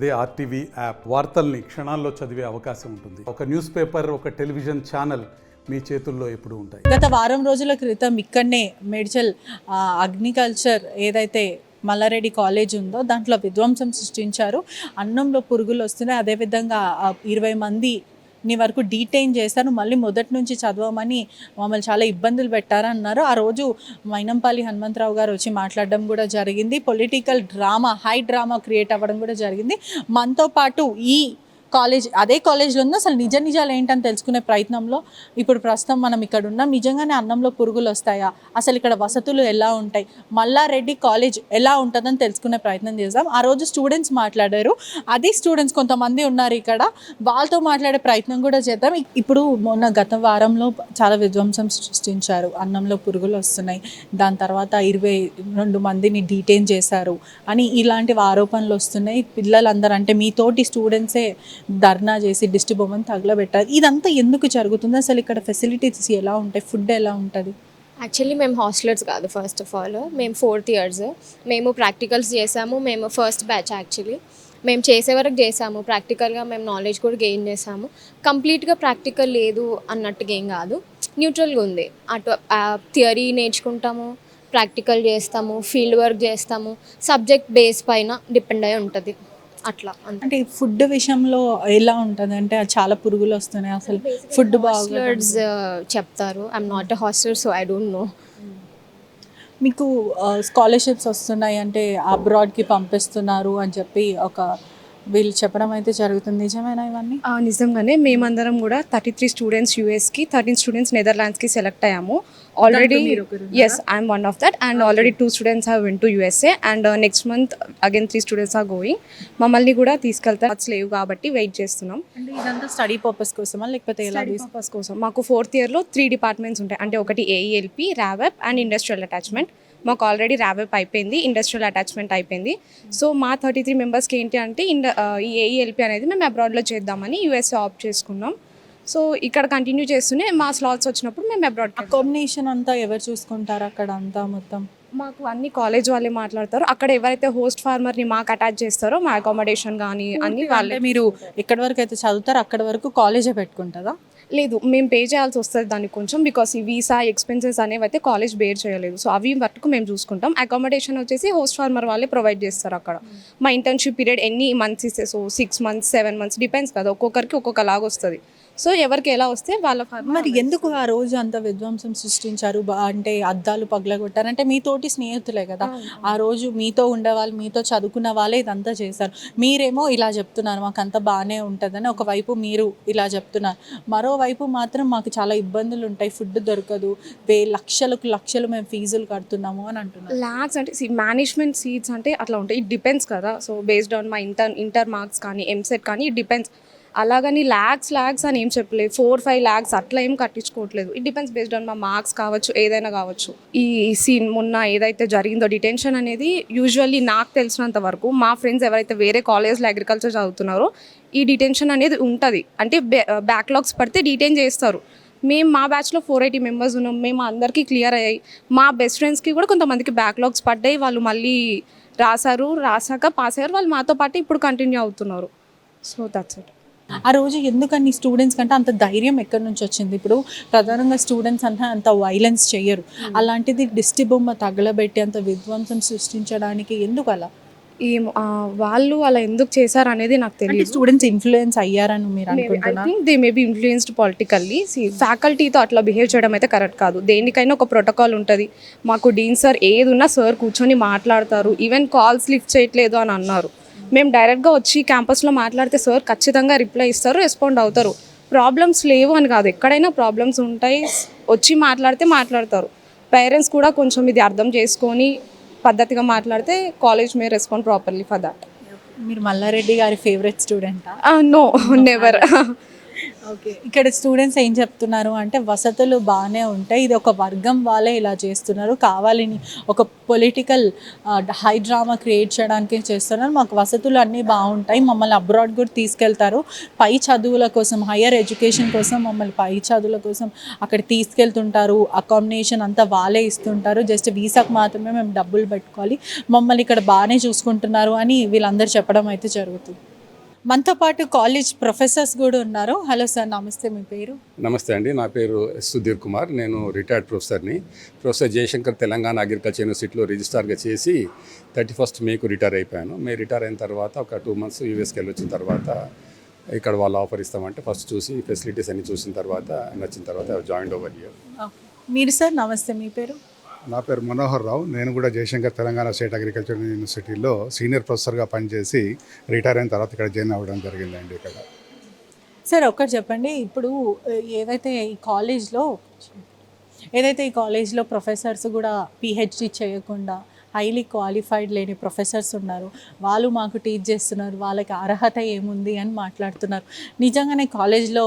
అదే RTV app వార్తల్ని క్షణాల్లో చదివే అవకాశం ఉంటుంది. ఒక న్యూస్ పేపర్ ఒక టెలివిజన్ ఛానల్ మీ చేతుల్లో ఎప్పుడు ఉంటాయి. గత వారం రోజుల క్రితం ఇక్కడనే మేడ్చల్ అగ్నికల్చర్ అగ్రికల్చర్ ఏదైతే మల్లారెడ్డి కాలేజ్ ఉందో దాంట్లో విధ్వంసం సృష్టించారు. అన్నంలో పురుగులు వస్తున్నాయి. అదేవిధంగా ఇరవై మంది నీ వరకు డీటైన్ చేశారు మళ్ళీ మొదటి నుంచి చదవమని మమ్మల్ని చాలా ఇబ్బందులు పెట్టారన్నారు. ఆ రోజు మైనంపల్లి హనుమంతరావు గారు వచ్చి మాట్లాడడం కూడా జరిగింది. Political drama high drama create అవ్వడం కూడా జరిగింది. మనతో పాటు ఈ కాలేజ్ అదే కాలేజ్లో ఉంది అసలు నిజ నిజాలు ఏంటని తెలుసుకునే ప్రయత్నంలో ఇప్పుడు ప్రస్తుతం మనం ఇక్కడ ఉన్నాం. నిజంగానే అన్నంలో పురుగులు వస్తాయా? అసలు ఇక్కడ వసతులు ఎలా ఉంటాయి? మల్లారెడ్డి కాలేజ్ ఎలా ఉంటుందని తెలుసుకునే ప్రయత్నం చేద్దాం. ఆ రోజు స్టూడెంట్స్ మాట్లాడారు. అదే స్టూడెంట్స్ కొంతమంది ఉన్నారు ఇక్కడ. వాళ్ళతో మాట్లాడే ప్రయత్నం కూడా చేద్దాం. ఇప్పుడు మొన్న గత వారంలో చాలా విధ్వంసం సృష్టించారు. అన్నంలో పురుగులు వస్తున్నాయి. దాని తర్వాత ఇరవై రెండు మందిని డీటైన్ చేశారు అని ఇలాంటి ఆరోపణలు వస్తున్నాయి. పిల్లలందరూ అంటే మీతోటి స్టూడెంట్సే ధర్నా చేసి దిష్టి బొమ్మను తగలబెట్టారు ఇదంతా ఎందుకు జరుగుతుంది? అసలు ఇక్కడ ఫెసిలిటీస్ ఎలా ఉంటాయి? ఫుడ్ ఎలా ఉంటుంది? యాక్చువల్లీ మేము హాస్టలర్స్ కాదు ఫస్ట్ ఆఫ్ ఆల్ మేము ఫోర్త్ ఇయర్స్ మేము ప్రాక్టికల్స్ చేసాము. మేము ఫస్ట్ బ్యాచ్ యాక్చువల్లీ మేము చేసే వరకు చేసాము. ప్రాక్టికల్గా మేము నాలెడ్జ్ కూడా గెయిన్ చేసాము. కంప్లీట్గా ప్రాక్టికల్ లేదు అన్నట్టుగా ఏం కాదు. న్యూట్రల్గా ఉంది. అటు థియరీ నేర్చుకుంటాము ప్రాక్టికల్ చేస్తాము ఫీల్డ్ వర్క్ చేస్తాము. సబ్జెక్ట్ బేస్ పైన డిపెండ్ అయి ఉంటుంది. అట్లా అంటే ఫుడ్ విషయంలో ఎలా ఉంటుంది అంటే చాలా పురుగులు వస్తున్నాయి అసలు. ఫుడ్ హాస్టలర్స్ చెప్తారు. I'm not a hosteler so I don't know మీకు స్కాలర్షిప్స్ వస్తున్నాయి అంటే అబ్రాడ్కి పంపిస్తున్నారు అని చెప్పి ఒక వీళ్ళు చెప్పడం అయితే జరుగుతుంది. నిజమేనా ఇవన్నీ? నిజంగానే మేమందరం కూడా థర్టీ త్రీ స్టూడెంట్స్ యూఎస్కి థర్టీన్ స్టూడెంట్స్ నెదర్లాండ్స్కి సెలెక్ట్ అయ్యాము. Already yes I'm one of that and already two students have went to USA and next month again three students are going మమ్మల్ని కూడా తీసుకెళ్తారు. లేవు కాబట్టి వెయిట్ చేస్తున్నాం. ఇదంతా స్టడీ పర్పస్ కోసమా? లేకపోతే ఎలా స్టడీ పర్పస్ కోసం. మాకు ఫోర్త్ ఇయర్లో త్రీ డిపార్ట్మెంట్స్ ఉంటాయి. అంటే ఒకటి ఏఈఎల్పి ర్యావెప్ అండ్ ఇండస్ట్రియల్ అటాచ్మెంట్ మాకు ఆల్రెడీ ర్యావెప్ అయిపోయింది ఇండస్ట్రియల్ అటాచ్మెంట్ అయిపోయింది. సో మా థర్టీ త్రీ మెంబర్స్కి ఏంటి అంటే ఇండ ఈ ఏఈఎల్పి అనేది మేము అబ్రాడ్లో చేద్దామని యూఎస్ఏ ఆప్ట్ చేసుకున్నాం. సో ఇక్కడ కంటిన్యూ చేస్తూనే మా స్లాట్స్ వచ్చినప్పుడు మేము అబ్రాడ్ అకామిడేషన్ అంతా ఎవరు చూసుకుంటారు అక్కడ అంతా మొత్తం? మాకు అన్ని కాలేజ్ వాళ్ళే మాట్లాడతారు. అక్కడ ఎవరైతే హోస్ట్ ఫార్మర్ని మాకు అటాచ్ చేస్తారో మా అకామిడేషన్ కానీ అన్ని వాళ్ళే. మీరు ఎక్కడి వరకు అయితే చదువుతారో అక్కడి వరకు కాలేజే పెట్టుకుంటుందా లేదు మేము పే చేయాల్సి వస్తుంది దానికి కొంచెం బికాస్ ఈ వీసా ఎక్స్పెన్సెస్ అనేవి అయితే కాలేజ్ బేర్ చేయలేదు. సో అవి మట్టుకు మేము చూసుకుంటాం. అకామిడేషన్ వచ్చేసి హోస్ట్ ఫార్మర్ వాళ్ళే ప్రొవైడ్ చేస్తారు అక్కడ. మా ఇంటర్న్షిప్ పీరియడ్ ఎన్ని మంత్స్ ఇస్తే so six months seven months depends కదా ఒక్కొక్కరికి ఒక్కొక్క లాగా వస్తుంది. సో ఎవరికి ఎలా వస్తే వాళ్ళ మరి ఎందుకు ఆ రోజు అంత విధ్వంసం సృష్టించారు? అంటే అద్దాలు పగలగొట్టారు. అంటే మీతోటి స్నేహితులే కదా. ఆ రోజు మీతో ఉండేవాళ్ళు మీతో చదువుకున్న వాళ్ళే ఇదంతా చేశారు. మీరేమో ఇలా చెప్తున్నారు మాకు అంత బాగానే ఉంటుందని ఒకవైపు మీరు ఇలా చెప్తున్నారు. మరోవైపు మాత్రం మాకు చాలా ఇబ్బందులు ఉంటాయి. ఫుడ్ దొరకదు. వే లక్షలకు లక్షలు మేము ఫీజులు కడుతున్నాము అని అంటున్నారు. ల్యాక్స్ అంటే మేనేజ్మెంట్ సీట్స్ అంటే అట్లా ఉంటాయి. ఇట్ డిపెండ్స్ కదా. సో బేస్డ్ ఆన్ మా ఇంటర్ ఇంటర్ మార్క్స్ కానీ ఎంసెట్ కానీ ఇట్ డిపెండ్స్ అలాగని ల్యాక్స్ ల్యాక్స్ అని ఏం చెప్పలేదు. ఫోర్ ఫైవ్ ల్యాక్స్ అట్లా ఏం కట్టించుకోవట్లేదు. ఇట్ డిపెండ్స్ బేస్డ్ ఆన్ మా మార్క్స్ కావచ్చు ఏదైనా కావచ్చు. ఈ సీన్ మొన్న ఏదైతే జరిగిందో డిటెన్షన్ అనేది యూజువల్లీ నాకు తెలిసినంత వరకు మా ఫ్రెండ్స్ ఎవరైతే వేరే కాలేజ్లో అగ్రికల్చర్ చదువుతున్నారో ఈ డిటెన్షన్ అనేది ఉంటుంది. అంటే బ్యాక్లాగ్స్ పడితే డిటైన్ చేస్తారు. మేము మా బ్యాచ్లో ఫోర్ ఎయిటీ మెంబర్స్ ఉన్నాం. మేము అందరికీ క్లియర్ అయ్యాయి. మా బెస్ట్ ఫ్రెండ్స్కి కూడా కొంతమందికి బ్యాక్లాగ్స్ పడ్డాయి. వాళ్ళు మళ్ళీ రాశారు రాసాక పాస్ అయ్యారు. వాళ్ళు మాతో పాటు ఇప్పుడు కంటిన్యూ అవుతున్నారు. సో దట్స్ ఇట్ ఆ రోజు ఎందుకని స్టూడెంట్స్ కంటే అంత ధైర్యం ఎక్కడి నుంచి వచ్చింది? ఇప్పుడు ప్రధానంగా స్టూడెంట్స్ అంటే అంత వైలెన్స్ చెయ్యరు. అలాంటిది దిష్టి బొమ్మ తగలబెట్టి అంత విధ్వంసం సృష్టించడానికి ఎందుకు అలా? ఈ ఆ, వాళ్ళు అలా ఎందుకు చేశారు అనేది నాకు తెలియదు స్టూడెంట్స్ ఇన్ఫ్లుయెన్స్ అయ్యారని మీరు అనుకుంటున్నారు? They may be influenced politically ఫ్యాకల్టీతో అట్లా బిహేవ్ చేయడం అయితే కరెక్ట్ కాదు. దేనికైనా ఒక ప్రోటోకాల్ ఉంటుంది. మాకు డీన్ సార్ ఏది ఉన్నా సార్ కూర్చొని మాట్లాడతారు. ఈవెన్ కాల్స్ లిఫ్ట్ చేయట్లేదు అని అన్నారు. మేము డైరెక్ట్గా వచ్చి క్యాంపస్లో మాట్లాడితే సార్ ఖచ్చితంగా రిప్లై ఇస్తారు రెస్పాండ్ అవుతారు. ప్రాబ్లమ్స్ లేవు అని కాదు. ఎక్కడైనా ప్రాబ్లమ్స్ ఉంటాయి వచ్చి మాట్లాడితే మాట్లాడతారు. పేరెంట్స్ కూడా కొంచెం ఇది అర్థం చేసుకొని పద్ధతిగా మాట్లాడితే college may respond properly for that. మీరు మల్లారెడ్డి గారి ఫేవరెట్ స్టూడెంటా? No never. ఇక్కడ స్టూడెంట్స్ ఏం చెప్తున్నారు అంటే వసతులు బాగానే ఉంటాయి. ఇది ఒక వర్గం వాళ్ళే ఇలా చేస్తున్నారు. కావాలని ఒక పొలిటికల్ హై డ్రామా క్రియేట్ చేయడానికి చేస్తున్నారు. మాకు వసతులు అన్నీ బాగుంటాయి. మమ్మల్ని అబ్రాడ్ కూడా తీసుకెళ్తారు. పై చదువుల కోసం హయ్యర్ ఎడ్యుకేషన్ కోసం మమ్మల్ని పై చదువుల కోసం అక్కడ తీసుకెళ్తుంటారు. అకామిడేషన్ అంతా వాళ్ళే ఇస్తుంటారు. జస్ట్ వీసాకు మాత్రమే మేము డబ్బులు పెట్టుకోవాలి. మమ్మల్ని ఇక్కడ బాగానే చూసుకుంటున్నారు అని వీళ్ళందరూ చెప్పడం అయితే జరుగుతుంది. మనతో పాటు కాలేజ్ ప్రొఫెసర్స్ కూడా ఉన్నారు. హలో సార్ నమస్తే మీ పేరు? నమస్తే అండి నా పేరు సుధీర్ కుమార్. నేను రిటైర్డ్ ప్రొఫెసర్ని ప్రొఫెసర్ జయశంకర్ తెలంగాణ అగ్రికల్చర్ యూనివర్సిటీలో రిజిస్టార్గా చేసి థర్టీ ఫస్ట్ మేకు రిటైర్ అయిపోయాను. మే రిటైర్ అయిన తర్వాత ఒక టూ మంత్స్ యూఎస్కి వెళ్ళి వచ్చిన తర్వాత ఇక్కడ వాళ్ళు ఆఫర్ ఇస్తామంటే ఫస్ట్ చూసి ఫెసిలిటీస్ అన్ని చూసిన తర్వాత నచ్చిన తర్వాత జాయిన్ ఓవర్ ఇయర్ మీరు సార్ నమస్తే మీ పేరు? నా పేరు మనోహర్ రావు. నేను కూడా జయశంకర్ తెలంగాణ స్టేట్ అగ్రికల్చర్ యూనివర్సిటీలో సీనియర్ ప్రొఫెసర్గా పనిచేసి రిటైర్ అయిన తర్వాత ఇక్కడ జాయిన్ అవ్వడం జరిగిందండి ఇక్కడ. సార్ ఒక్కటి చెప్పండి. ఇప్పుడు ఏదైతే ఈ కాలేజ్లో ఏదైతే ఈ కాలేజ్లో ప్రొఫెసర్స్ కూడా పిహెచ్డి చేయకుండా హైలీ క్వాలిఫైడ్ లేని ప్రొఫెసర్స్ ఉన్నారు. వాళ్ళు మాకు టీచ్ చేస్తున్నారు. వాళ్ళకి అర్హత ఏముంది అని మాట్లాడుతున్నారు. నిజంగానే కాలేజ్లో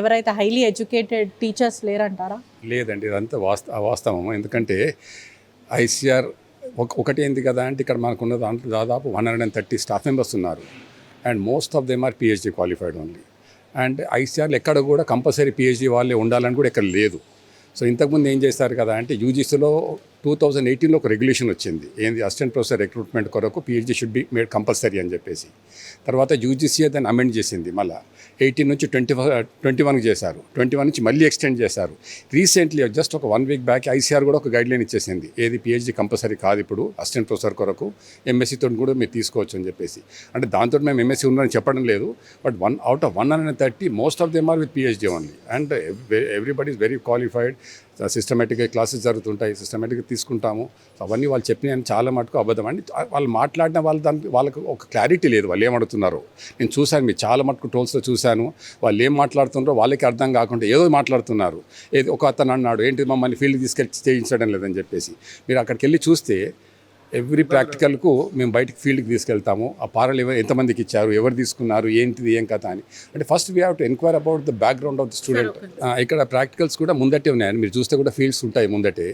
ఎవరైతే హైలీ ఎడ్యుకేటెడ్ టీచర్స్ లేరంటారా? లేదండి. ఇదంతా వాస్త వాస్తవం. ఎందుకంటే ఐసీఆర్ ఒక ఒకటి ఏంది కదా అంటే ఇక్కడ మనకున్న దాంట్లో దాదాపు one hundred and thirty staff members ఉన్నారు. And most of them are PhD qualified only and ఐసీఆర్లు ఎక్కడ కూడా కంపల్సరీ పిహెచ్డి వాళ్ళే ఉండాలని కూడా ఇక్కడ లేదు. సో ఇంతకుముందు ఏం చేస్తారు కదా అంటే యూజీసీలో టూ థౌజండ్ ఎయిటీన్లో ఒక రెగ్యులేషన్ వచ్చింది. ఏంది? అసిస్టెంట్ ప్రొఫెసర్ రిక్రూట్మెంట్ కొరకు PhD should be made compulsory అని చెప్పేసి. తర్వాత యూజీసీ దాన్ని అమెండ్ చేసింది మళ్ళీ. ఎయిటీన్ నుంచి ట్వంటీ ట్వంటీ వన్కి చేశారు. ట్వంటీ వన్ నుంచి మళ్ళీ ఎక్స్టెండ్ చేశారు. రీసెంట్లీ జస్ట్ ఒక వన్ వీక్ బ్యాక్ ఐసీఆర్ కూడా ఒక గైడ్లైన్ ఇచ్చేసింది. ఏది పిహెచ్డి కంపల్సరీ కాదు ఇప్పుడు అసిస్టెంట్ ప్రొఫెసర్ కొరకు ఎంఎస్సీతో కూడా మీరు తీసుకోవచ్చు అని చెప్పేసి. అంటే దాంతో మేము ఎంఎస్సీ ఉన్నారని చెప్పడం లేదు. But one out of one hundred thirty most of them are with PhD only and everybody is very qualified సిస్టమేటిక్గా క్లాసెస్ జరుగుతుంటాయి సిస్టమేటిక్గా తీసుకుంటాము. అవన్నీ వాళ్ళు చెప్పిన చాలా మటుకు అబద్ధం. అండి వాళ్ళు మాట్లాడిన వాళ్ళు దానికి వాళ్ళకి ఒక క్లారిటీ లేదు. వాళ్ళు ఏమడుతున్నారు నేను చూశాను మీరు చాలా మటుకు టోల్స్లో చూశాను. వాళ్ళు ఏం మాట్లాడుతున్నారో వాళ్ళకి అర్థం కాకుండా ఏదో మాట్లాడుతున్నారు. ఏది ఒక అతను అన్నాడు ఏంటి మమ్మల్ని ఫీల్డ్ తీసుకెళ్ళి చేయించడం లేదని చెప్పేసి. మీరు అక్కడికి వెళ్ళి చూస్తే ఎవ్రీ ప్రాక్టికల్కు మేము బయటికి ఫీల్డ్కి తీసుకెళ్తాము. ఆ పారలు ఎవరు ఎంతమందికి ఇచ్చారు? ఎవరు తీసుకున్నారు? ఏంటిది? ఏం కథ అని. అంటే first we have to enquire about the background of the student ఇక్కడ ప్రాక్టికల్స్ కూడా ముందటే ఉన్నాయని. మీరు చూస్తే కూడా ఫీల్డ్స్ ఉంటాయి ముందటే.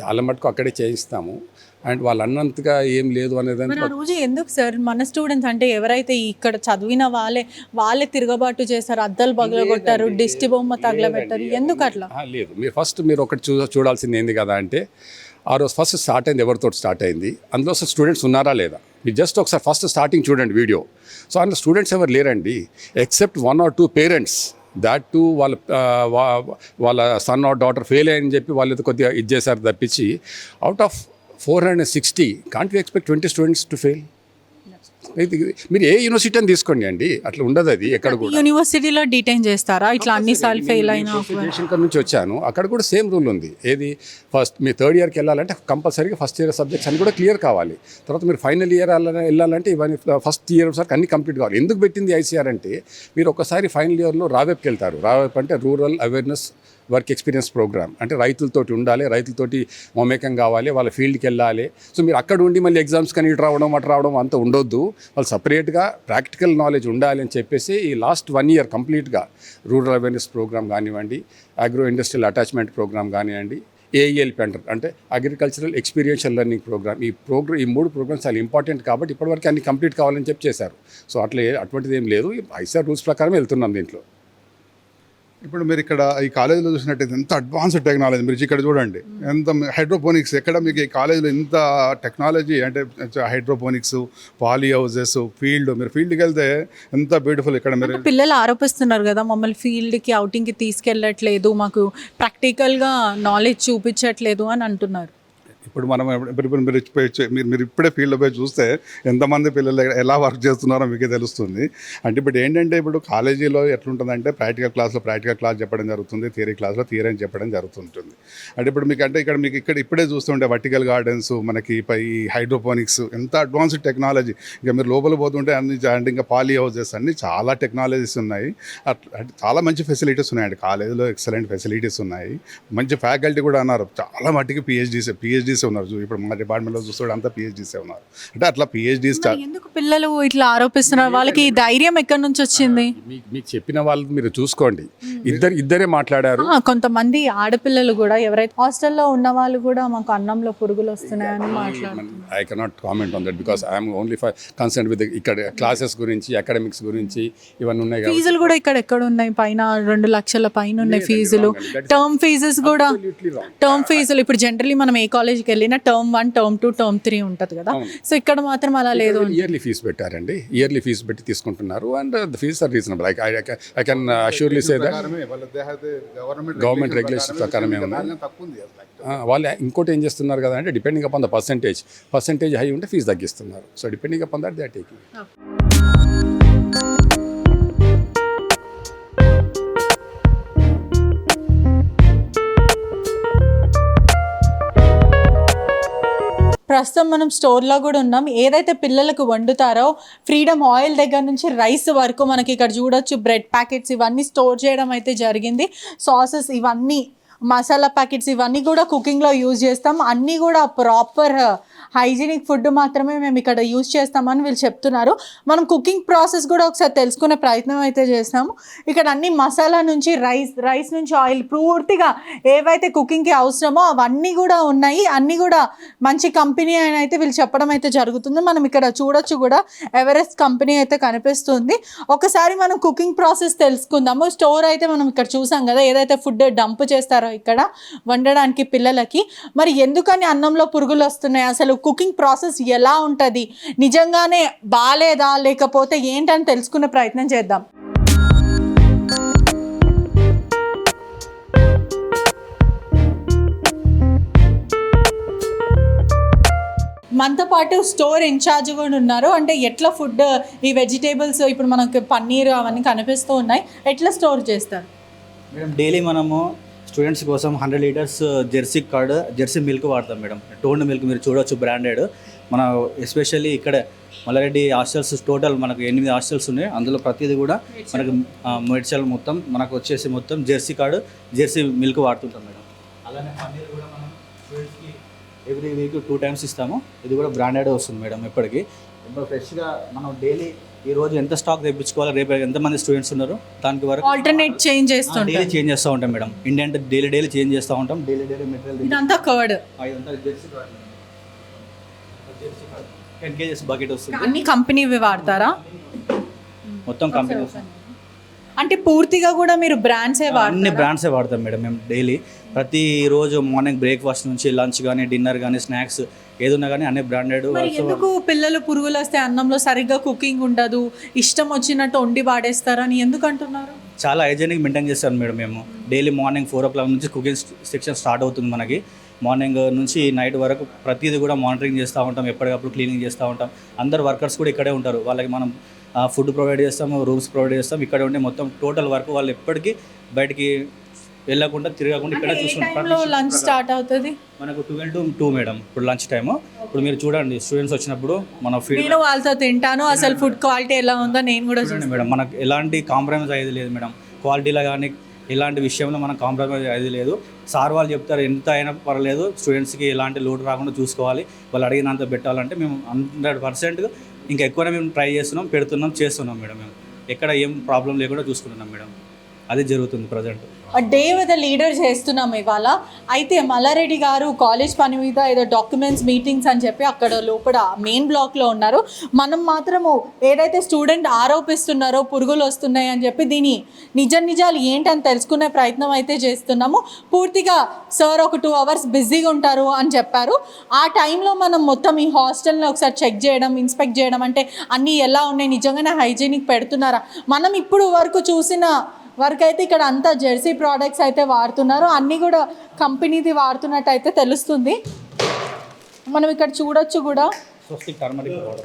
చాలా మటుకు అక్కడే చేయిస్తాము. అండ్ వాళ్ళు అన్నంతగా ఏం లేదు అనేది రోజు ఎందుకు సార్ మన స్టూడెంట్స్ అంటే ఎవరైతే ఇక్కడ చదివిన వాళ్ళే వాళ్ళే తిరగబాటు చేస్తారు అద్దలు పగలగొట్టారు దిష్టి బొమ్మ తగలబెట్టారు. ఎందుకు అట్లా? లేదు. మీరు ఫస్ట్ మీరు ఒకటి చూ చూడాల్సింది ఏంది కదా అంటే ఆ రోజు ఫస్ట్ స్టార్ట్ అయింది ఎవరితో స్టార్ట్ అయింది అందులో అసలు స్టూడెంట్స్ ఉన్నారా లేదా? మీరు జస్ట్ ఒకసారి ఫస్ట్ స్టార్టింగ్ చూడండి వీడియో సో అందులో స్టూడెంట్స్ ఎవరు లేరండి? Except one or two parents that to వాళ్ళ వాళ్ళ సన్ ఆర్ డాటర్ ఫెయిల్ అయ్యని చెప్పి వాళ్ళు కొద్దిగా ఇది చేశారు తప్పించి out of four hundred sixty can't you expect twenty students to fail మీరు ఏ యూనివర్సిటీ అని తీసుకోండి అండి. అట్లా ఉండదు అది ఎక్కడ కూడా. యూనివర్సిటీలో డిటైన్ చేస్తారా? ఇట్లా అన్నిసార్లు ఫెయిల్ అయినా నుంచి వచ్చాను. అక్కడ కూడా సేమ్ రూల్ ఉంది. ఏది? ఫస్ట్ మీ థర్డ్ ఇయర్కి వెళ్ళాలంటే కంపల్సరీగా ఫస్ట్ ఇయర్ సబ్జెక్ట్స్ అన్ని కూడా క్లియర్ కావాలి. తర్వాత మీరు ఫైనల్ ఇయర్ వెళ్ళాలంటే ఇవన్నీ ఫస్ట్ ఇయర్ సార్ అన్ని కంప్లీట్ కావాలి. ఎందుకు పెట్టింది ఐసీఆర్ అంటే మీరు ఒకసారి ఫైనల్ ఇయర్లో రావేప్కి వెళ్తారు. రావేప్ అంటే rural awareness work experience programme. అంటే రైతులతోటి ఉండాలి రైతులతోటి మమేకం కావాలి వాళ్ళ ఫీల్డ్కి వెళ్ళాలి. సో మీరు అక్కడ ఉండి మళ్ళీ ఎగ్జామ్స్ కానీ ఇటు రావడం అటు రావడం అంత ఉండొద్దు. వాళ్ళు సపరేట్గా ప్రాక్టికల్ నాలెడ్జ్ ఉండాలి అని చెప్పేసి ఈ లాస్ట్ వన్ ఇయర్ కంప్లీట్గా రూరల్ అవేర్నెస్ ప్రోగ్రామ్ కానివ్వండి అగ్రో ఇండస్ట్రియల్ అటాచ్మెంట్ ప్రోగ్రామ్ కానివ్వండి ఏఈఎల్పి అంటారు అంటే అగ్రికల్చరల్ ఎక్స్పీరియన్షియల్ లెర్నింగ్ ప్రోగ్రామ్. ఈ ప్రోగ్రామ్ ఈ మూడు ప్రోగ్రామ్స్ చాలా ఇంపార్టెంట్ కాబట్టి ఇప్పటివరకు అన్ని కంప్లీట్ కావాలని చెప్పి చేశారు. సో అట్లా అటువంటిది ఏం లేదు. ఐసీఆర్ రూల్స్ ప్రకారం వెళ్తున్నాం దీంట్లో. ఇప్పుడు మీరు ఇక్కడ ఈ కాలేజీలో చూసినట్టయితే ఎంత అడ్వాన్స్డ్ టెక్నాలజీ మీరు ఇక్కడ చూడండి. ఎంత హైడ్రోపోనిక్స్ ఎక్కడ మీకు ఈ కాలేజీలో ఇంత టెక్నాలజీ అంటే హైడ్రోపోనిక్స్ పాలీ హౌజెస్ ఫీల్డ్ మీరు ఫీల్డ్కి వెళ్తే ఎంత బ్యూటిఫుల్ ఇక్కడ మీరు పిల్లలు ఆరోపిస్తున్నారు కదా మమ్మల్ని ఫీల్డ్కి అవుటింగ్కి తీసుకెళ్ళట్లేదు మాకు ప్రాక్టికల్గా నాలెడ్జ్ చూపించట్లేదు అని అంటున్నారు. ఇప్పుడు మనం ఇప్పుడు మీరు మీరు మీరు ఇప్పుడే ఫీల్డ్లో పోయి చూస్తే ఎంతమంది పిల్లలు ఎలా వర్క్ చేస్తున్నారో మీకే తెలుస్తుంది. అంటే ఇప్పుడు ఏంటంటే ఇప్పుడు కాలేజీలో ఎట్లుంటుందంటే ప్రాక్టికల్ క్లాస్లో ప్రాక్టికల్ క్లాస్ చెప్పడం జరుగుతుంది థియరీ క్లాస్లో థియరీ అని చెప్పడం జరుగుతుంటుంది. అంటే ఇప్పుడు మీకు అంటే ఇక్కడ మీకు ఇక్కడ ఇప్పుడే చూస్తుంటే వర్టికల్ గార్డెన్స్ మనకి పై హైడ్రోపోనిక్స్ ఎంత అడ్వాన్స్డ్ టెక్నాలజీ ఇంకా మీరు లోపల పోతుంటే అన్ని అంటే ఇంకా పాలీ హౌసెస్ అన్ని చాలా టెక్నాలజీస్ ఉన్నాయి. అట్లా చాలా మంచి ఫెసిలిటీస్ ఉన్నాయండి. కాలేజీలో ఎక్సలెంట్ ఫెసిలిటీస్ ఉన్నాయి. మంచి ఫ్యాకల్టీ కూడా అన్నారు. చాలా మట్టికి పిహెచ్డీస్ పిహెచ్డీస్ పిహెచ్డీసే ఉన్నారు. ఇప్పుడు మా డిపార్ట్మెంట్లో చూస్తే అంతా పిహెచ్డీసే ఉన్నారు. అంటే అట్లా పిహెచ్డీస్ మరి ఎందుకు పిల్లలు ఇట్లా ఆరోపిస్తున్నారు? వాళ్ళకి ధైర్యం ఎక్కడి నుంచి వచ్చింది? మీకు చెప్పిన వాళ్ళు మీరు చూసుకోండి. ఇద్దరు ఇద్దరే మాట్లాడారు. కొంతమంది ఆడపిల్లలు కూడా ఎవరైతే హాస్టల్లో ఉన్న వాళ్ళు కూడా మాకు అన్నంలో పురుగులు వస్తున్నాయని మాట్లాడుతున్నారు. I cannot comment on that because I'm only for concern with ఇక్కడ క్లాసెస్ గురించి అకాడమిక్స్ గురించి ఇవన్నీ ఉన్నాయి ఫీజులు కూడా ఇక్కడ ఎక్కడ ఉన్నాయి? పైన రెండు లక్షల పైన ఉన్నాయి ఫీజులు. టర్మ్ ఫీజెస్ కూడా. టర్మ్ ఫీజులు ఇప్పుడు జనరల్లీ మనం ఏ కాలేజ్కి వెళ్ళినా term one term two term three ఉంటుంది కదా. సో ఇక్కడ మాత్రం అలా లేదు. ఇయర్లీ ఫీజు పెట్టారండి. ఇయర్లీ ఫీజు పెట్టి తీసుకుంటున్నారు and the fee are reasonable I I can assuredly say that Government regulations ప్రకారమే ఉన్నాయి. అసలు. వాళ్ళు ఇంకోటి ఏం చేస్తున్నారు కదా అంటే depending upon the percentage percentage high ఉంటే fee తగ్గిస్తున్నారు. So depending upon that they are taking ప్రస్తుతం మనం స్టోర్లో కూడా ఉన్నాం. ఏదైతే పిల్లలకు వండుతారో ఫ్రీడమ్ ఆయిల్ దగ్గర నుంచి రైస్ వరకు మనకి ఇక్కడ చూడొచ్చు. బ్రెడ్ ప్యాకెట్స్ ఇవన్నీ స్టోర్ చేయడం అయితే జరిగింది. సాసెస్ ఇవన్నీ మసాలా ప్యాకెట్స్ ఇవన్నీ కూడా కుకింగ్లో యూజ్ చేస్తాం. అన్నీ కూడా ప్రాపర్ హైజీనిక్ ఫుడ్ మాత్రమే మేము ఇక్కడ యూజ్ చేస్తామని వీళ్ళు చెప్తున్నారు. మనం కుకింగ్ ప్రాసెస్ కూడా ఒకసారి తెలుసుకునే ప్రయత్నం అయితే చేస్తాము ఇక్కడ అన్ని మసాలా నుంచి రైస్ రైస్ నుంచి ఆయిల్ పూర్తిగా ఏవైతే కుకింగ్కి అవసరమో అవన్నీ కూడా ఉన్నాయి. అన్నీ కూడా మంచి కంపెనీ అని అయితే వీళ్ళు చెప్పడం అయితే జరుగుతుంది. మనం ఇక్కడ చూడొచ్చు కూడా ఎవరెస్ట్ కంపెనీ అయితే కనిపిస్తుంది. ఒకసారి మనం కుకింగ్ ప్రాసెస్ తెలుసుకుందాము. స్టోర్ అయితే మనం ఇక్కడ చూసాం కదా ఏదైతే ఫుడ్ డంప్ చేస్తారో ఇక్కడ వండడానికి పిల్లలకి. మరి ఎందుకని అన్నంలో పురుగులు వస్తున్నాయి? అసలు కుకింగ్ ప్రాసెస్ ఎలా ఉంటుంది? నిజంగానే బాగాలేదా లేకపోతే ఏంటని తెలుసుకునే ప్రయత్నం చేద్దాం. మనతో పాటు స్టోర్ ఇన్ఛార్జ్ కూడా ఉన్నారు. అంటే ఎట్లా ఫుడ్ ఈ వెజిటేబుల్స్ ఇప్పుడు మనకు పన్నీర్ అవన్నీ కనిపిస్తూ ఉన్నాయి. ఎట్లా స్టోర్ చేస్తారు? మేడం డైలీ మనము స్టూడెంట్స్ కోసం hundred liters Jersey curd Jersey milk వాడతాం మేడం. టోన్ మిల్క్ మీరు చూడొచ్చు బ్రాండెడ్. మన ఎస్పెషల్లీ ఇక్కడ మల్లారెడ్డి హాస్టల్స్ టోటల్ మనకు ఎనిమిది హాస్టల్స్ ఉన్నాయి. అందులో ప్రతిదీ కూడా మనకు మెడ్చల్ మొత్తం మనకు వచ్చేసి మొత్తం జెర్సీ కార్డు జెర్సీ మిల్క్ వాడుతుంటాం మేడం. అలానే పన్నీర్ కూడా మనం స్టూడెంట్స్కి ఎవ్రీ వీక్ టూ టైమ్స్ ఇస్తాము. ఇది కూడా బ్రాండెడ్ వస్తుంది మేడం ఎప్పటికీ. ఇప్పుడు ఫ్రెష్గా మనం డైలీ ఈ రోజు ఎంత స్టాక్ తెప్పించుకోవాలి రేపు ఎంతమంది స్టూడెంట్స్ ఉన్నారు దానికి వరకు ఆల్టర్నేట్ చేంజ్ చేస్తుంటారు డైలీ చేంజ్ చేస్తూ ఉంటాం మేడం. ఇండియా అంటే డైలీ డైలీ చేంజ్ చేస్తూ ఉంటాం. డైలీ డైలీ మెటీరియల్ ఇదంతా కర్డ్ ఇదంతా జెర్సీ టెన్ కేజెస్ బకెట్ వస్తుంది. అన్ని కంపెనీవి వాడతారా? మొత్తం కంపెనీ వస్తుంది. అంటే పూర్తిగా కూడా మీరు బ్రాండ్సే అన్ని బ్రాండ్సే వాడతాం మేడం మేము డైలీ ప్రతి రోజు మార్నింగ్ బ్రేక్ఫాస్ట్ నుంచి లంచ్ కానీ డిన్నర్ కానీ స్నాక్స్ ఏదున్నా కానీ అన్ని బ్రాండెడ్ ఎందుకు పిల్లలు పురుగులు వస్తే అన్నంలో సరిగ్గా కుకింగ్ ఉండదు? ఇష్టం వచ్చినట్టు వండి వాడేస్తారని ఎందుకు అంటున్నారు? చాలా హైజీనిక్ మెయింటైన్ చేస్తాను మేడం మేము. Daily morning four o'clock నుంచి కుకింగ్ సెక్షన్ స్టార్ట్ అవుతుంది మనకి. మార్నింగ్ నుంచి నైట్ వరకు ప్రతిదీ కూడా మానిటరింగ్ చేస్తూ ఉంటాం ఎప్పటికప్పుడు క్లీనింగ్ చేస్తూ ఉంటాం. అందరు వర్కర్స్ కూడా ఇక్కడే ఉంటారు. వాళ్ళకి మనం ఫుడ్ ప్రొవైడ్ చేస్తాము రూమ్స్ ప్రొవైడ్ చేస్తాం. ఇక్కడ ఉండే మొత్తం టోటల్ వర్క్ వాళ్ళు ఎప్పటికీ బయటికి వెళ్ళకుండా తిరగకుండా ఇక్కడ టైంలో లంచ్ చూసుకుంటాం స్టార్ట్ అవుతుంది? మనకు ట్వెల్వ్ టు టూ మేడం ఇప్పుడు లంచ్ టైము ఇప్పుడు మీరు చూడండి స్టూడెంట్స్ వచ్చినప్పుడు మన ఫీల్డ్ వాళ్ళతో తింటాను అసలు ఫుడ్ క్వాలిటీ ఎలా ఉందో నేను కూడా చూడండి మేడం మనకు ఎలాంటి కాంప్రమైజ్ అయ్యేది లేదు మేడం క్వాలిటీలో కానీ ఇలాంటి విషయంలో మనం కాంప్రమైజ్ అయ్యేది లేదు. సార్ వాళ్ళు చెప్తారు ఎంత అయినా పర్లేదు స్టూడెంట్స్కి ఎలాంటి లోటు రాకుండా చూసుకోవాలి. వాళ్ళు అడిగినంత పెట్టాలంటే మేము హండ్రెడ్ పర్సెంట్ ఇంకా ఎక్కువనే మేము ట్రై చేస్తున్నాం పెడుతున్నాం చేస్తున్నాం మేడం మేము ఎక్కడ ఏం ప్రాబ్లం లేకుండా చూసుకుంటున్నాం మేడం అది జరుగుతుంది ప్రజెంట్. డే విత్ లీడర్ చేస్తున్నాం ఇవాళ. అయితే మల్లారెడ్డి గారు కాలేజ్ పని మీద ఏదో డాక్యుమెంట్స్ మీటింగ్స్ అని చెప్పి అక్కడ లోపల మెయిన్ బ్లాక్లో ఉన్నారు. మనం మాత్రము ఏదైతే స్టూడెంట్ ఆరోపిస్తున్నారో పురుగులు వస్తున్నాయి అని చెప్పి దీని నిజ నిజాలు ఏంటని తెలుసుకునే ప్రయత్నం అయితే చేస్తున్నాము. పూర్తిగా సార్ ఒక టూ అవర్స్ బిజీగా ఉంటారు అని చెప్పారు. ఆ టైంలో మనం మొత్తం ఈ హాస్టల్ని ఒకసారి చెక్ చేయడం ఇన్స్పెక్ట్ చేయడం అంటే అన్నీ ఎలా ఉన్నాయి? నిజంగానే హైజీనిక్ పెడుతున్నారా? మనం ఇప్పుడు వరకు చూసిన వరకు అయితే ఇక్కడ అంతా జెర్సీ ప్రోడక్ట్స్ అయితే వాడుతున్నారు. అన్నీ కూడా కంపెనీది వాడుతున్నట్టు అయితే తెలుస్తుంది. మనం ఇక్కడ చూడొచ్చు కూడా.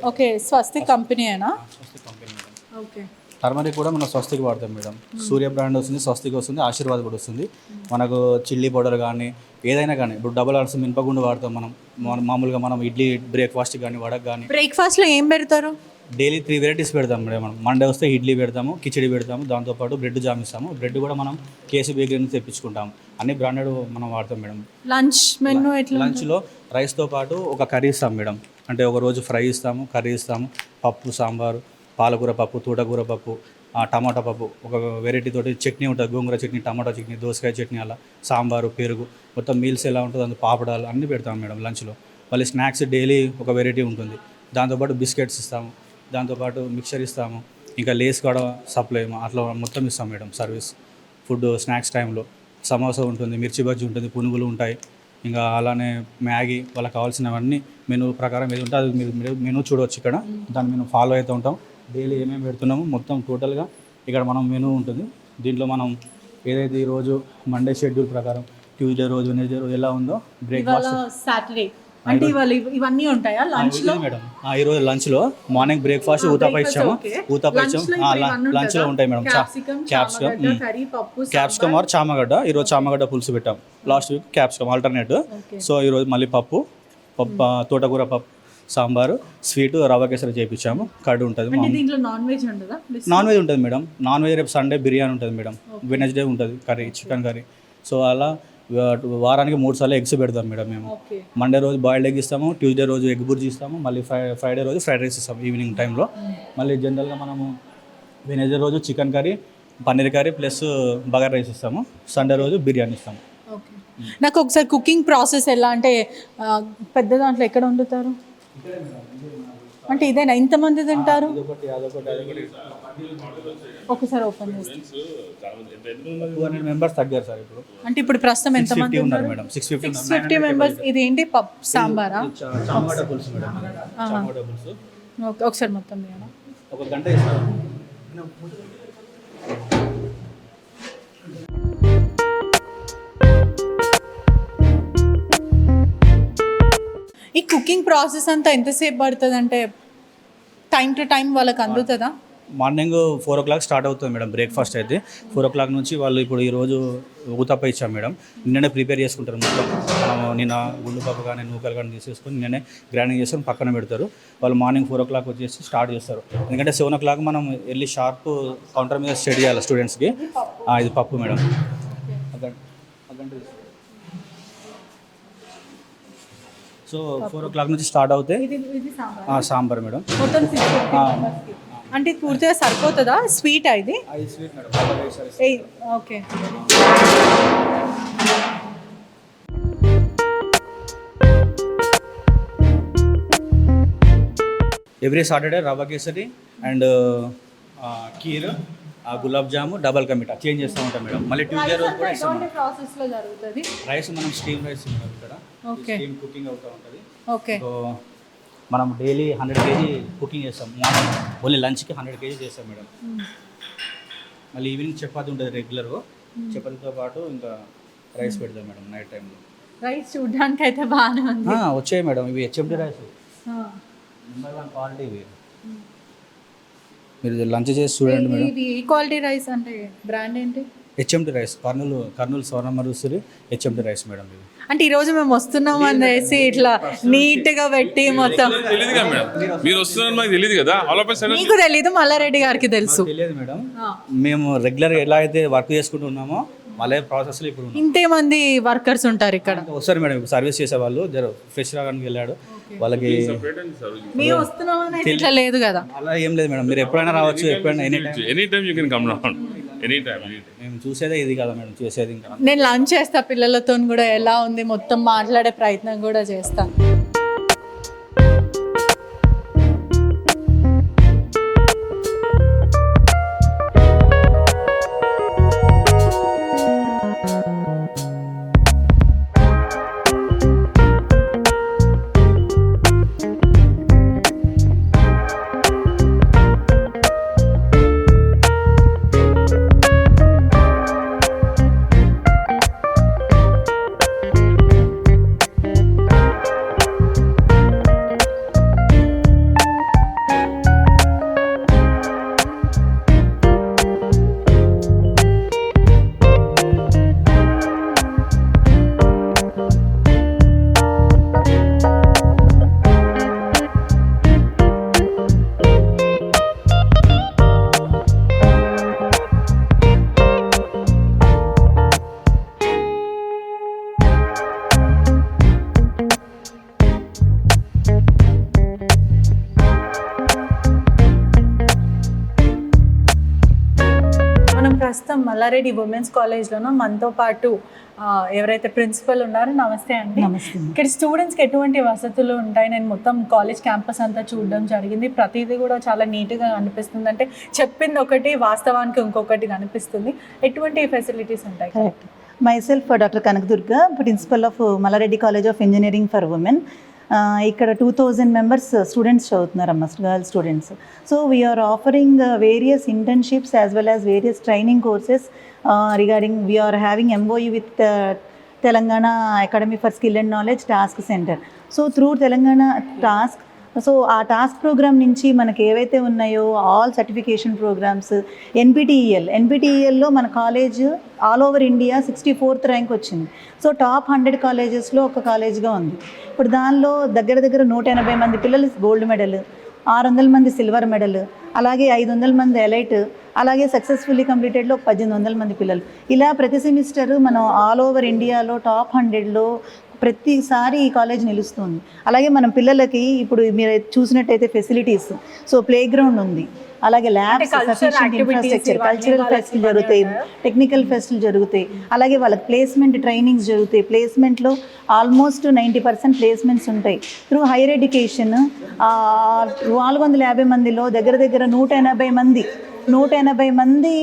Okay Swasti కంపెనీయేనా Swastik company madam. Okay. Turmeric కూడా మనం స్వస్తికి వాడతాం మేడం. సూర్య బ్రాండ్ వస్తుంది స్వస్తికి వస్తుంది ఆశీర్వాద్ కూడా వస్తుంది. మనకు చిల్లీ పౌడర్ కానీ ఏదైనా కానీ ఇప్పుడు డబల్ ఆర్స్ మినపగుండు వాడతాం మన- మామూలుగా మనం ఇడ్లీ బ్రేక్ఫాస్ట్ కానీ వడకు కానీ. బ్రేక్ఫాస్ట్లో ఏం పెడతారు? డైలీ త్రీ వెరైటీస్ పెడతాం మేడం మనం. మండే వస్తే ఇడ్లీ పెడతాము కిచడి పెడతాము దాంతోపాటు బ్రెడ్ జామ్ ఇస్తాము బ్రెడ్ కూడా మనం కేసీ బేకరీ నుంచి తెప్పించుకుంటాము. అన్ని బ్రాండెడ్ మనం వాడతాం మేడం. లంచ్ మెనూ ఎట్లా లంచ్లో రైస్తో పాటు ఒక కర్రీ ఇస్తాం మేడం. అంటే ఒక రోజు ఫ్రై ఇస్తాము కర్రీ ఇస్తాము పప్పు సాంబారు పాలకూర పప్పు తోటకూర పప్పు ఆ, టమాటా పప్పు. ఒక వెరైటీ తోటి చట్నీ ఉంటుంది గోంగూర చట్నీ టమాటా చట్నీ దోసకాయ చట్నీ అలా సాంబారు పెరుగు. మొత్తం మీల్స్ ఎలా ఉంటుంది అందులో పాపడాలు అన్నీ పెడతాం మేడం లంచ్లో. మళ్ళీ స్నాక్స్ డైలీ ఒక వెరైటీ ఉంటుంది. దాంతోపాటు బిస్కెట్స్ ఇస్తాము. దాంతోపాటు మిక్చర్ ఇస్తాము. ఇంకా లేస్ కూడా సప్లై అట్లా మొత్తం ఇస్తాం మేడం సర్వీస్. ఫుడ్ స్నాక్స్ టైంలో సమోసా ఉంటుంది మిర్చి బజ్జీ ఉంటుంది పునుగులు ఉంటాయి. ఇంకా అలానే మ్యాగీ వాళ్ళకి కావాల్సినవన్నీ మెనూ ప్రకారం ఏది ఉంటే అది మీరు మెనూ చూడవచ్చు ఇక్కడ. దాన్ని మేము ఫాలో అవుతూ ఉంటాం. డైలీ ఏమేమి పెడుతున్నామో మొత్తం టోటల్గా ఇక్కడ మనం మెనూ ఉంటుంది. దీంట్లో మనం ఏదైతే ఈరోజు మండే షెడ్యూల్ ప్రకారం ట్యూస్డే రోజు వెనస్డే రోజు ఎలా ఉందో బ్రేక్ఫాస్ట్ సాటర్డే. అంటే ఇవాళ ఇవ- ఇవన్నీ ఉంటాయా? లంచ్లో? మేడం. ఆ, ఈరోజు లంచ్లో మార్నింగ్ బ్రేక్ఫాస్ట్ ఊతప్ప ఇచ్చాము. ఊతప్ప ఇచ్చాము. లంచ్లో ఉంటాయి? మేడం. క్యాప్సికమ్ క్యాప్సికమ్ ఆర్ చామగడ్డ ఈరోజు చామగడ్డ పులుసు పెట్టాం. Last week capsicum alternate so ఈరోజు మళ్ళీ పప్పు పప్పు తోటకూర పప్పు సాంబారు స్వీట్ రవ్వ కేసరి చేయించాము కర్డ్ ఉంటుంది దీంట్లో నాన్ వెజ్ ఉండదా నాన్ వెజ్ ఉంటుంది మేడం. నాన్ వెజ్ రేపు సండే బిర్యానీ ఉంటుంది మేడం. వెనస్డే ఉంటుంది కర్రీ చికెన్ కర్రీ. సో అలా వారానికి మూడు సార్లు ఎగ్స్ పెడతాం మేడం మేము. మండే రోజు బాయిల్డ్ ఎగ్ ఇస్తాము ట్యూస్డే రోజు ఎగ్ బుర్జీ ఇస్తాము మళ్ళీ ఫ్రై ఫ్రైడే రోజు ఫ్రైడ్ రైస్ ఇస్తాము ఈవినింగ్ టైంలో. మళ్ళీ జనరల్గా మనము వెనస్డే రోజు chicken curry paneer curry plus bagara rice ఇస్తాము. సండే రోజు బిర్యానీ ఇస్తాము. ఓకే. నాకు ఒకసారి కుకింగ్ ప్రాసెస్ ఎలా అంటే పెద్ద దాంట్లో ఎక్కడ వండుతారు? అంటే ఇదేనా? ఇంతమంది తింటారు? ఒకసారి ఓపెన్ టూ హండ్రెడ్ మెంబర్స్ తగ్గారు సార్ ఇప్పుడు. అంటే ఇప్పుడు ప్రస్తుతం ఎంతమంది ఫిఫ్టీ ఉన్నారు madam. Six fifty six fifty members ఇది ఏంటి పప్ సాంబారా? చామగడ్డ పులుసు మేడం చామగడ్డ పులుసు ఓకే ఒకసారి మొత్తం తీయనా? ఒక గంట ఈ కుకింగ్ ప్రాసెస్ అంతా ఎంతసేపు పడుతుంది అంటే టైం టు టైం వాళ్ళకి అందుతుందా? Morning four o'clock start అవుతుంది మేడం బ్రేక్ఫాస్ట్ అయితే. ఫోర్ ఓ క్లాక్ నుంచి వాళ్ళు ఇప్పుడు ఈరోజు ఊతప్ప ఇచ్చాం మేడం. నిన్ననే ప్రిపేర్ చేసుకుంటారు మొత్తం. మనము నిన్న ఉల్లిపప్పు కానీ నూకలు కానీ తీసేసుకొని నిన్ననే గ్రైండింగ్ చేసుకొని పక్కన పెడతారు. వాళ్ళు మార్నింగ్ ఫోర్ ఓ క్లాక్ వచ్చేసి స్టార్ట్ చేస్తారు. ఎందుకంటే సెవెన్ ఓ క్లాక్ మనం వెళ్ళి షార్ప్ కౌంటర్ మీద స్టడీ చేయాలి స్టూడెంట్స్కి. ఇది పప్పు madam. So four o'clock నుంచి స్టార్ట్ అవుతే సాంబార్. మేడం. అంటే ఇది? పూర్తిగా సరిపోతుందా స్వీట్ ఇది okay. Every Saturday rava kesari and kheer gulab jamun double కమిటా change చేస్తూ ఉంటాం మేడం. మళ్ళీ ట్యూస్డే రోజు కూడా ఇస్తాం ఎటువంటి ప్రాసెస్లో జరుగుతుంది. రైస్ మనం స్టీమ్ రైస్ ఇక్కడ. స్టీమ్ కుకింగ్ అవుతూ ఉంటుంది. ఓకే సో మనం డైలీ హండ్రెడ్ కేజీ కుకింగ్ చేస్తాం. మార్నింగ్ ఓన్లీ లంచ్కి హండ్రెడ్ కేజీ చేస్తాం మేడం. మళ్ళీ ఈవినింగ్ చపాతి ఉంటుంది రెగ్యులర్గా చపాతీతో పాటు ఇంకా రైస్ పెడతాం మేడం నైట్ టైంలో. రైస్ చూడడానికి అయితే బాగానే ఉంది వచ్చాయి మేడం. ఇవి HMD rice. Number one quality ఇవి. మీరు లంచ్ చేసి చూడండి మేడం. ఇది ఈ క్వాలిటీ రైస్ అంటే బ్రాండ్ ఏంటి? హెచ్ఎండి రైస్ కర్నూలు కర్నూలు స్వర్ణమరుసరి హెచ్ఎండి రైస్ మేడం ఇది. అంటే ఈ రోజు మేము వస్తున్నాం అనేసి ఇట్లా నీట్గా పెట్టి మొత్తం తెలియదు కదా మేడం. మీరు వస్తున్నారని మాకు తెలియదు కదా. ఆల్ ఆఫ్ సడన్ మీకు తెలీదు మల్లారెడ్డి గారికి తెలుసు. తెలియదు మేడం. మేము రెగ్యులర్ ఎలా అయితే వర్క్ చేసుకుంటూ ఉన్నామో మళ్ళీ ప్రాసెస్లో ఇప్పుడు ఉన్నాం. ఇంతే మంది వర్కర్స్ ఉంటారు ఇక్కడ. వస్తారు మేడం ఇప్పుడు సర్వీస్ చేసే వాళ్ళు జర ఫ్రెష్ రావడానికి వెళ్ళాడు. వాళ్ళకి మేము వస్తున్నాం అనేది ఇట్లా లేదు కదా. అలా ఏం లేదు మేడం. మీరు ఎప్పుడైనా రావచ్చు ఎప్పుడైనా any time any time you can come down any మేము చూసేదే ఇది కదా మేడం చేసేది ఇంకా. నేను లంచ్ చేస్తా పిల్లలతో కూడా ఎలా ఉంది మొత్తం మాట్లాడే ప్రయత్నం కూడా చేస్తాను మల్లారెడ్డి ఉమెన్స్ కాలేజ్లోనూ మనతో పాటు ఎవరైతే ప్రిన్సిపల్ ఉన్నారో నమస్తే అండి. ఇక్కడ స్టూడెంట్స్కి ఎటువంటి వసతులు ఉంటాయి? నేను మొత్తం కాలేజ్ క్యాంపస్ అంతా చూడడం జరిగింది. ప్రతిదీ కూడా చాలా నీట్గా అనిపిస్తుంది. అంటే చెప్పింది ఒకటి వాస్తవానికి ఇంకొకటి కనిపిస్తుంది. ఎటువంటి ఫెసిలిటీస్ ఉంటాయి? Correct myself doctor Kanakadurga principal of Malla Reddy college of engineering for women ఇక్కడ two thousand members students చదువుతున్నారమ్మా girl students so we are offering various internships as well as various training courses regarding we are having MOU with Telangana academy for skill and knowledge task center so through Telangana task so ఆ task program నుంచి మనకి ఏవైతే ఉన్నాయో all certification programs NPTEL. ఎన్పిటిఈఎల్లో మన college all over India sixty fourth rank వచ్చింది. So top hundred కాలేజెస్లో ఒక కాలేజ్గా ఉంది. ఇప్పుడు దానిలో దగ్గర దగ్గర నూట ఎనభై మంది పిల్లలు గోల్డ్ మెడల్ ఆరు వందల మంది సిల్వర్ మెడల్ అలాగే ఐదు వందల మంది ఎలైట్ అలాగే సక్సెస్ఫుల్లీ కంప్లీటెడ్లో ఒక పద్దెనిమిది వందల మంది పిల్లలు. ఇలా ప్రతి సెమిస్టర్ మనం ఆల్ ఓవర్ ఇండియాలో టాప్ హండ్రెడ్లో ప్రతిసారి ఈ కాలేజ్ నిలుస్తుంది. అలాగే మనం పిల్లలకి ఇప్పుడు మీరు చూసినట్టయితే ఫెసిలిటీస్. సో ప్లే గ్రౌండ్ ఉంది. అలాగే ల్యాబ్స్ సఫిషియంట్ ఇన్ఫ్రాస్ట్రక్చర్ కల్చరల్ ఫెస్ట్లు జరుగుతాయి టెక్నికల్ ఫెస్ట్లు జరుగుతాయి. అలాగే వాళ్ళకి ప్లేస్మెంట్ ట్రైనింగ్స్ జరుగుతాయి. ప్లేస్మెంట్లో ఆల్మోస్ట్ నైంటీ పర్సెంట్ ప్లేస్మెంట్స్ ఉంటాయి. త్రూ హైయర్ ఎడ్యుకేషన్ నాలుగు వందల యాభై మందిలో దగ్గర దగ్గర నూట ఎనభై మంది నూట ఎనభై మంది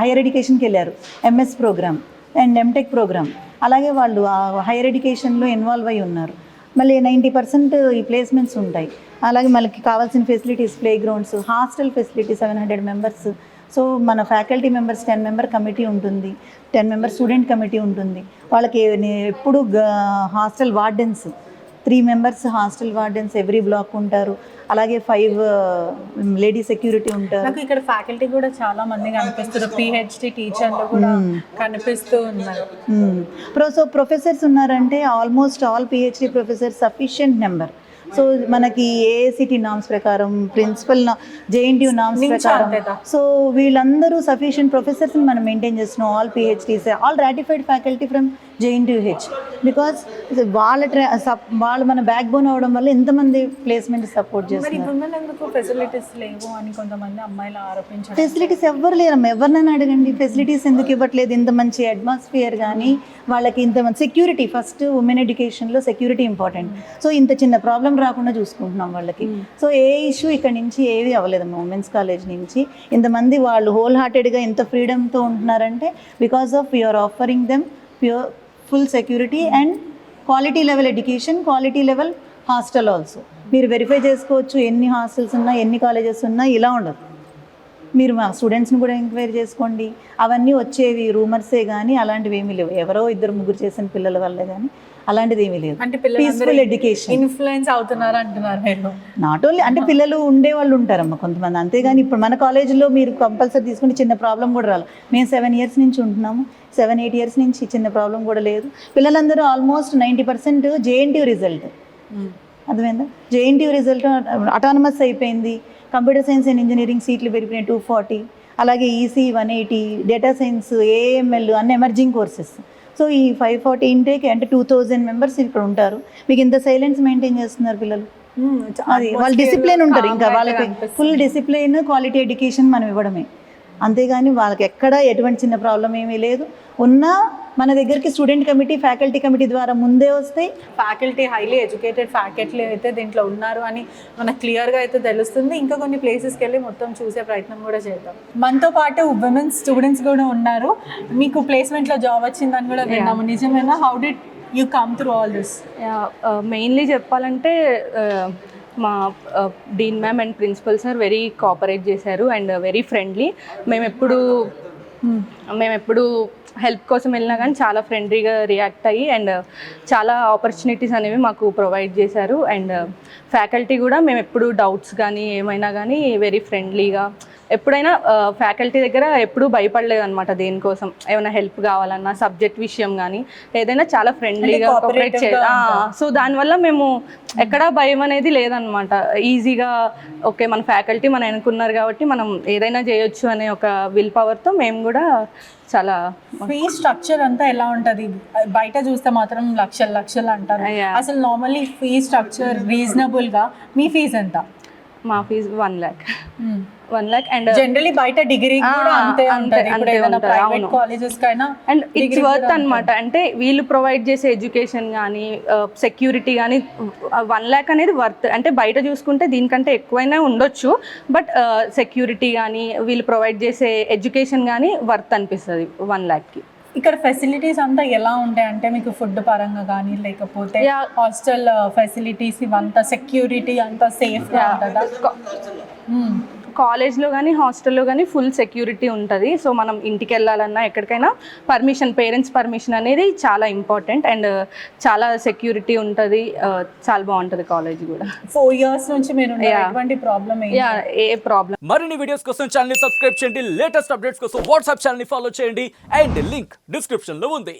హైయర్ ఎడ్యుకేషన్కి వెళ్ళారు. MS program and MTech program అలాగే వాళ్ళు ఆ హైయర్ ఎడ్యుకేషన్లో ఇన్వాల్వ్ అయి ఉన్నారు. మళ్ళీ నైంటీ పర్సెంట్ ఈ ప్లేస్మెంట్స్ ఉంటాయి. అలాగే మనకి కావాల్సిన facilities play grounds hostel facility seven hundred members. So మన faculty members ten member committee ఉంటుంది. టెన్ మెంబర్ స్టూడెంట్ కమిటీ ఉంటుంది. వాళ్ళకి ఎప్పుడు hostel wardens three members hostel wardens every block ఉంటారు. అలాగే ఫైవ్ లేడీ సెక్యూరిటీ ఉంటారు. నాకు ఇక్కడ ఫ్యాకల్టీ కూడా చాలా మంది కనిపిస్తారు పిహెచ్డి టీచర్లు కూడా కనిపిస్తూ ఉన్నారు. ప్రో సో ప్రొఫెసర్స్ ఉన్నారంటే almost all PhD professors sufficient number so మనకి ఏఐసిటి నామ్స్ ప్రకారం ప్రిన్సిపల్ జేఎన్టీయూ నామ్స్ ప్రకారం? సో వీళ్ళందరూ సఫిషియంట్ ప్రొఫెసర్స్ని మనం మెయింటైన్ చేస్తున్నాం all PhDs all ratified faculty from JNTUH because వాళ్ళ ట్రా వాళ్ళు మన బ్యాక్ బోన్ అవడం వల్ల ఎంతమంది ప్లేస్మెంట్ సపోర్ట్ ఎందుకు ఫెసిలిటీస్ లేవు అని కొంతమంది అమ్మాయిలు ఆరోపించారు ఫెసిలిటీస్ ఎవ్వరు లేరమ్మా ఎవరినైనా అడగండి. ఫెసిలిటీస్ ఎందుకు ఇవ్వట్లేదు? ఇంత మంచి అట్మాస్ఫియర్ కానీ వాళ్ళకి ఇంత మంచి సెక్యూరిటీ ఫస్ట్ ఉమెన్ ఎడ్యుకేషన్లో సెక్యూరిటీ ఇంపార్టెంట్ సో ఇంత చిన్న ప్రాబ్లం రాకుండా చూసుకుంటున్నాం వాళ్ళకి. సో ఏ ఇష్యూ ఇక్కడ నుంచి ఏవి అవ్వలేదమ్మా ఉమెన్స్ కాలేజ్ నుంచి. ఇంతమంది వాళ్ళు హోల్ హార్టెడ్గా ఎంత ఫ్రీడమ్తో ఉంటున్నారంటే because of you're offering them pure full security and quality level education quality level hostel also మీరు వెరిఫై చేసుకోవచ్చు ఎన్ని హాస్టల్స్ ఉన్నా ఎన్ని కాలేజెస్ ఉన్నా ఇలా ఉండదు. మీరు మా స్టూడెంట్స్ని కూడా ఎంక్వైరీ చేసుకోండి. అవన్నీ వచ్చేవి రూమర్సే కానీ అలాంటివి ఏమీ లేవు. ఎవరో ఇద్దరు ముగ్గురు చేసిన పిల్లల వల్లే కానీ అలాంటిది ఏమీ లేదు. అంటే పీస్ఫుల్ ఎడ్యుకేషన్ ఇన్ఫ్లుయెన్స్ అవుతున్నారు అంటున్నారు నాట్ ఓన్లీ అంటే పిల్లలు ఉండే వాళ్ళు ఉంటారమ్మా కొంతమంది. అంతేగాని ఇప్పుడు మన కాలేజీలో మీరు కంపల్సరీ తీసుకుంటే చిన్న ప్రాబ్లం కూడా రాలి మేము సెవెన్ ఇయర్స్ నుంచి ఉంటున్నాము. సెవెన్ ఎయిట్ ఇయర్స్ నుంచి చిన్న ప్రాబ్లం కూడా లేదు. పిల్లలందరూ almost ninety percent JNT result అర్థమైందా? జేఎన్టీ రిజల్ట్ అటానమస్ అయిపోయింది. కంప్యూటర్ సైన్స్ అండ్ ఇంజనీరింగ్ సీట్లు పెరిగినాయి టూ ఫార్టీ అలాగే EC one eighty data science AML అన్ని ఎమర్జింగ్ కోర్సెస్ సో ఈ ఫైవ్ ఫార్టీ ఇంటేక్ అంటే టూ థౌజండ్ మెంబర్స్ ఇక్కడ ఉంటారు. మీకు ఇంత సైలెన్స్ మెయింటైన్ చేస్తున్నారు పిల్లలు? అది వాళ్ళ డిసిప్లిన్ ఉంటారు ఇంకా వాళ్ళకి ఫుల్ డిసిప్లిన్ క్వాలిటీ ఎడ్యుకేషన్ మనం ఇవ్వడమే. అంతేగాని వాళ్ళకి ఎక్కడ ఎటువంటి చిన్న ప్రాబ్లం ఏమీ లేదు. ఉన్నా మన దగ్గరికి స్టూడెంట్ కమిటీ ఫ్యాకల్టీ కమిటీ ద్వారా ముందే వస్తాయి ఫ్యాకల్టీ హైలీ ఎడ్యుకేటెడ్ ఫ్యాకల్టీ అయితే దీంట్లో ఉన్నారు అని మనకు క్లియర్గా అయితే తెలుస్తుంది. ఇంకా కొన్ని ప్లేసెస్కి వెళ్ళి మొత్తం చూసే ప్రయత్నం కూడా చేద్దాం. మనతో పాటు ఉమెన్స్ స్టూడెంట్స్ కూడా ఉన్నారు. మీకు ప్లేస్మెంట్లో జాబ్ వచ్చిందని కూడా విన్నాము. నిజమేనా? How did you come through all this mainly చెప్పాలంటే uh, మా dean ma'am and principal sir very cooperate చేశారు అండ్ వెరీ ఫ్రెండ్లీ మేము ఎప్పుడు మేము ఎప్పుడు హెల్ప్ కోసం వెళ్ళినా కానీ చాలా ఫ్రెండ్లీగా రియాక్ట్ అయ్యి అండ్ చాలా ఆపర్చునిటీస్ అనేవి మాకు ప్రొవైడ్ చేశారు. అండ్ ఫ్యాకల్టీ కూడా మేము ఎప్పుడు డౌట్స్ కానీ ఏమైనా కానీ వెరీ ఫ్రెండ్లీగా ఎప్పుడైనా ఫ్యాకల్టీ దగ్గర ఎప్పుడూ భయపడలేదు అనమాట దేనికోసం. ఏమైనా హెల్ప్ కావాలన్నా సబ్జెక్ట్ విషయం కానీ ఏదైనా చాలా ఫ్రెండ్లీగా కోఆపరేట్ చే cooperative గా ఆ, సో దానివల్ల మేము ఎక్కడా భయం అనేది లేదనమాట ఈజీగా ఓకే మన ఫ్యాకల్టీ మన అనుకున్నారు కాబట్టి మనం ఏదైనా చేయొచ్చు అనే ఒక విల్ పవర్తో మేము కూడా చాలా ఫీ స్ట్రక్చర్ అంతా ఎలా ఉంటది? బయట చూస్తే మాత్రం లక్షలు లక్షలు అంటారు. అసలు నార్మల్లీ ఫీ స్ట్రక్చర్ రీజనబుల్గా మీ ఫీజ్ ఎంత? మా fee one lakh one lakh and generally బయట డిగ్రీ అండ్ ఇట్స్ వర్త్ అనమాట అంటే వీళ్ళు ప్రొవైడ్ చేసే ఎడ్యుకేషన్ కానీ సెక్యూరిటీ కానీ వన్ ల్యాక్ అనేది వర్త్ అంటే బయట చూసుకుంటే దీనికంటే ఎక్కువైనా ఉండొచ్చు. బట్ సెక్యూరిటీ కానీ వీళ్ళు ప్రొవైడ్ చేసే ఎడ్యుకేషన్ కానీ వర్త్ అనిపిస్తుంది వన్ ల్యాక్కి ఇక్కడ ఫెసిలిటీస్ అంతా ఎలా ఉంటాయి అంటే మీకు ఫుడ్ పరంగా కానీ లేకపోతే. హాస్టల్ ఫెసిలిటీస్ ఇవంతా సెక్యూరిటీ అంతా సేఫ్గా ఉంటుందా. కాలేజ్లో కానీ హాస్టల్లో కానీ ఫుల్ సెక్యూరిటీ ఉంటుంది. సో మనం ఇంటికి వెళ్ళాలన్నా ఎక్కడికైనా పర్మిషన్ పేరెంట్స్ పర్మిషన్ అనేది చాలా ఇంపార్టెంట్. అండ్ చాలా సెక్యూరిటీ ఉంటుంది. చాలా బాగుంటుంది కాలేజ్ కూడా. ఫోర్ ఇయర్స్ నుంచి మీరు. ఎటువంటి ఏ ప్రాబ్లం మరిన్ని వీడియోస్ కోసం ఛానల్ సబ్స్క్రైబ్ చేయండి. లేటెస్ట్ అప్డేట్స్ కోసం వాట్సాప్ ఛానల్ ఫాలో చేయండి. అండ్ లింక్ డిస్క్రిప్షన్లో ఉంది.